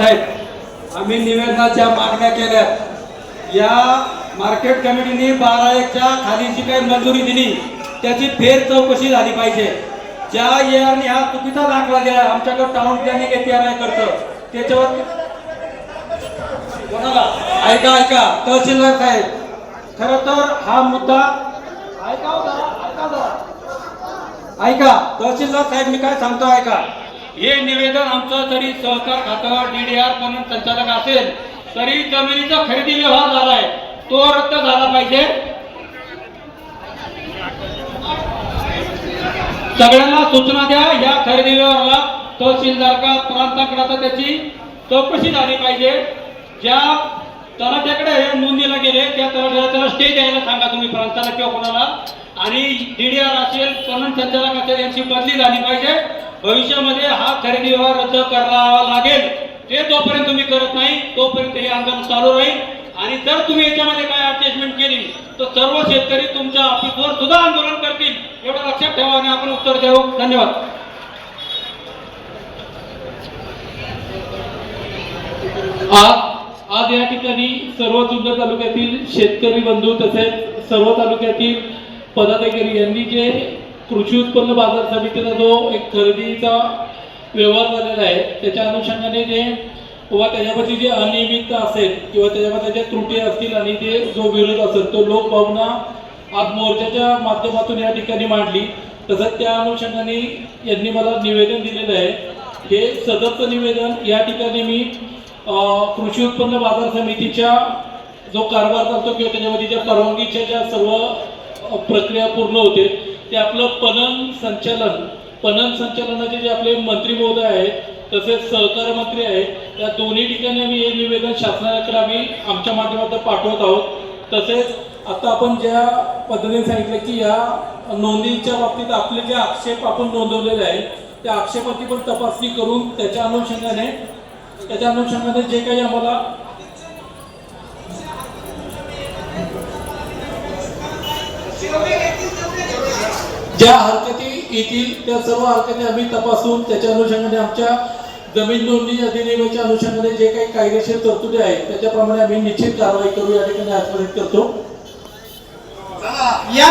साहेब आम्ही निवेदनाच्या मागण्या केल्या. या मार्केट कमिटीने बारा एकच्या खाली जी काही मंजुरी दिली. त्याची फेर चौकशी झाली पाहिजे. ज्या एआरने हा चुकीचा दाखला दिला आमच्याकडे टाउन प्लॅनिंग एटीआर करतं. त्याच्यावर कोणाला? ऐका ऐका. तहसीलदार साहेब खर तर हा मुद्दा ऐका हो ऐका ऐका. तहसीलदार साहेब मी काय सांगतो ऐका. हे निवेदन आमचं जरी सहकार खातं डीडीआर म्हणून संचालक असेल तरी जमिनीचा खरेदी व्यवहार झालाय. तो रद्द झाला पाहिजे. सगळ्यांना सूचना द्या या खरेदी व्यवहाराला तहसीलदार का प्रांताकडे त्याची चौकशी झाली पाहिजे. ज्या तलाट्याकडे हे नोंदीला गेले त्या तलाट्याला त्याला स्टे द्यायला सांगा तुम्ही प्रांताला किंवा कोणाला. आणि डीडीआर असेल पणन संचालक असेल यांची बदली झाली पाहिजे. भविष्यामध्ये हा खरेदी व्यवहार रद्द करावा लागेल. ते जोपर्यंत तुम्ही करत नाही तोपर्यंत हे आंदोलन चालू राहील. आणि जर तुम्ही याच्यामध्ये काय अडजस्टमेंट केली तर सर्व शेतकरी तुमच्या ऑफिसवर सुद्धा आंदोलन करतील. एवढं लक्षात ठेवा आणि आपण उत्तर देऊ धन्यवाद. आज आज या ठिकाणी सर्व जुन्नर तालुक्यातील शेतकरी बंधू तसेच सर्व तालुक्यातील पदाधिकारी यांनी जे कृषी उत्पन्न बाजार समितीचा जो एक खरेदीचा व्यवहार झालेला आहे त्याच्या अनुषंगाने जे किंवा त्याच्यामध्ये जे अनियमितता असेल किंवा त्याच्यामध्ये ज्या त्रुटी असतील आणि ते जो विरोध असेल तो लोकभावना आज मोर्चाच्या माध्यमातून या ठिकाणी मांडली. तसंच त्या अनुषंगाने यांनी मला निवेदन दिलेलं आहे. हे सदरचं निवेदन या ठिकाणी मी कृषी उत्पन्न बाजार समितीच्या जो कारभार चालतो किंवा त्याच्यामध्ये ज्या परवानगीच्या ज्या सर्व प्रक्रिया पूर्ण होते ते आपलं पणन संचालन पणन संचालनाचे जे आपले मंत्री महोदय आहेत तसेच सहकार मंत्री आहेत त्या दोन्ही ठिकाणी आम्ही हे निवेदन शासनाकडे आम्ही आमच्या माध्यमातून पाठवत आहोत. तसेच आता आपण ज्या पद्धतीने सांगितलं की या नोंदीच्या बाबतीत आपले जे आक्षेप आपण नोंदवलेले आहेत त्या आक्षेपाची पण तपासणी करून त्याच्या अनुषंगाने त्याच्या अनुषंगाने जे काही आम्हाला ज्या हरकती येतील त्या सर्व हरकती आम्ही तपासून त्याच्या अनुषंगाने आमच्या जमीन नोंदणी अधिनियमाच्या अनुषंगाने जे काही कायदेशीर तरतुदी आहेत त्याच्याप्रमाणे आम्ही निश्चित कारवाई करू या ठिकाणी आश्वासित करतो. या